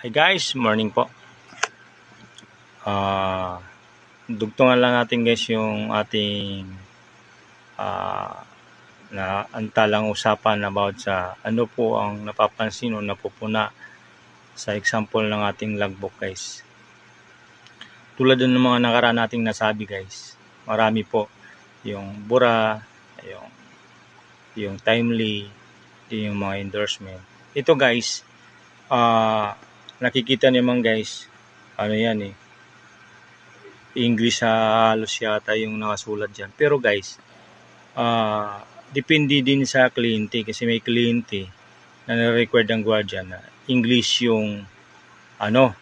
Hi guys, morning po. Ah, dugtungan lang natin guys yung ating ah na antalang usapan about sa ano po ang napapansin o napupuna sa example ng ating logbook guys. Tulad ng mga nakaraan nating nasabi guys, marami po yung bura, yung yung timely, yung mga endorsement. Ito guys, ah nakikita naman guys, ano yan eh, English halos yata yung nakasulat dyan. Pero guys, ah depende din sa kliyente kasi may kliyente na na-record ng guardian na English yung ano,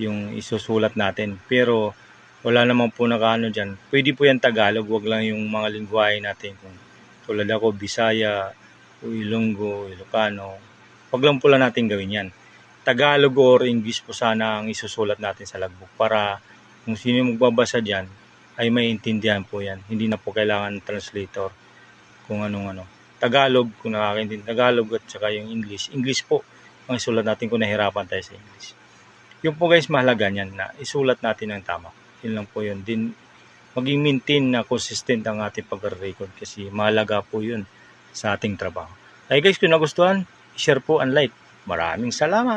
yung isusulat natin. Pero wala naman po nakaano dyan. Pwede po yan Tagalog, wag lang yung mga lingwahe natin. Kung tulad ako, Bisaya, o Ilonggo, Ilocano. Wag lang pula natin gawin yan. Tagalog or English po sana ang isusulat natin sa logbook para kung sino yung magbabasa dyan ay maintindihan po yan. Hindi na po kailangan translator kung anong ano. Tagalog, kung nakakaintindi Tagalog at saka yung English. English po ang isulat natin kung nahirapan tayo sa English. Yung po guys, mahalaga niyan na isulat natin ng tama. Yun lang po yun. Din, maging maintain na consistent ang ating pag-record kasi mahalaga po yun sa ating trabaho. Ay guys, kung nagustuhan, share po and like. Maraming salamat!